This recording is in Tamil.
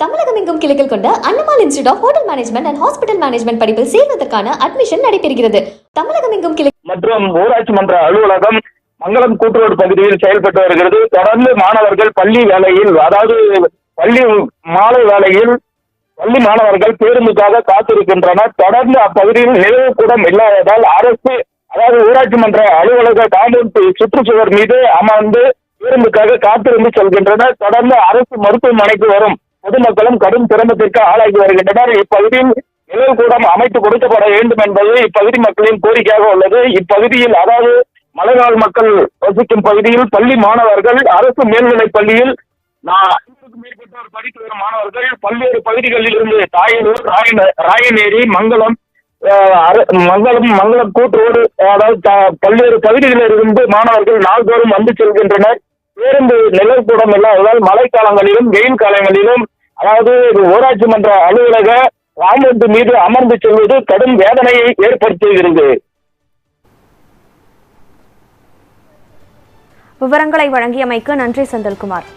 தமிழகம் எங்கும் கிளைகள் கொண்ட Annamalai institute of hotel management and hospital management படிப்பில் சேர்வதற்கான அட்மிஷன் நடைபெறுகிறது. தமிழகம் எங்கும் கிளை மற்றும் ஊராட்சி மன்ற அலுவலகம் மங்களம் கூட்டுரோடு பகுதியில் செயல்பட்டு வருகிறது. தொடர்ந்து மாணவர்கள் பள்ளி வேலையில் அதாவது பள்ளி மாலை வேலையில் பள்ளி மாணவர்கள் பேருந்துக்காக காத்திருக்கின்றனர். தொடர்ந்து அப்பகுதியில் நினைவு கூடம் இல்லாததால் அரசு அதாவது ஊராட்சி மன்ற அலுவலக காம்பவுண்ட் சுற்றுச்சுவர் மீது அமர்ந்து பேருந்துக்காக காத்திருந்து செல்கின்றனர். தொடர்ந்து அரசு மருத்துவமனைக்கு வரும் பொதுமக்களும் கடும் சிரமத்திற்கு ஆளாகி வருகின்றனர். இப்பகுதியில் நிழல் கூடம் அமைத்து கொடுக்கப்பட வேண்டும் என்பது இப்பகுதி மக்களின் கோரிக்கையாக உள்ளது. இப்பகுதியில் அதாவது மலைவாழ் மக்கள் வசிக்கும் பகுதியில் பள்ளி மாணவர்கள் அரசு மேல்நிலைப் பள்ளியில் நான் ஐநூறுக்கும் மேற்பட்டோர் படித்து வரும் மாணவர்கள் பல்வேறு பகுதிகளில் இருந்து தாயனூர் ராயன- ராயநேரி மங்களம் அர- மங்களம் மங்களம் கூட்டோடு அதாவது த- பல்வேறு பகுதிகளில் இருந்து மாணவர்கள் நாள்தோறும் வந்து செல்கின்றனர். பேருந்து நிழல்கூடம் இல்லாததால் மழைக்காலங்களிலும் வெயில் காலங்களிலும் அதாவது ஊராட்சி மன்ற அலுவலக ராமந்து மீது அமர்ந்து செல்வது கடும் வேதனையை ஏற்படுத்துகிறது. விவரங்களை வழங்கியமைக்கு நன்றி செந்தில்குமார்.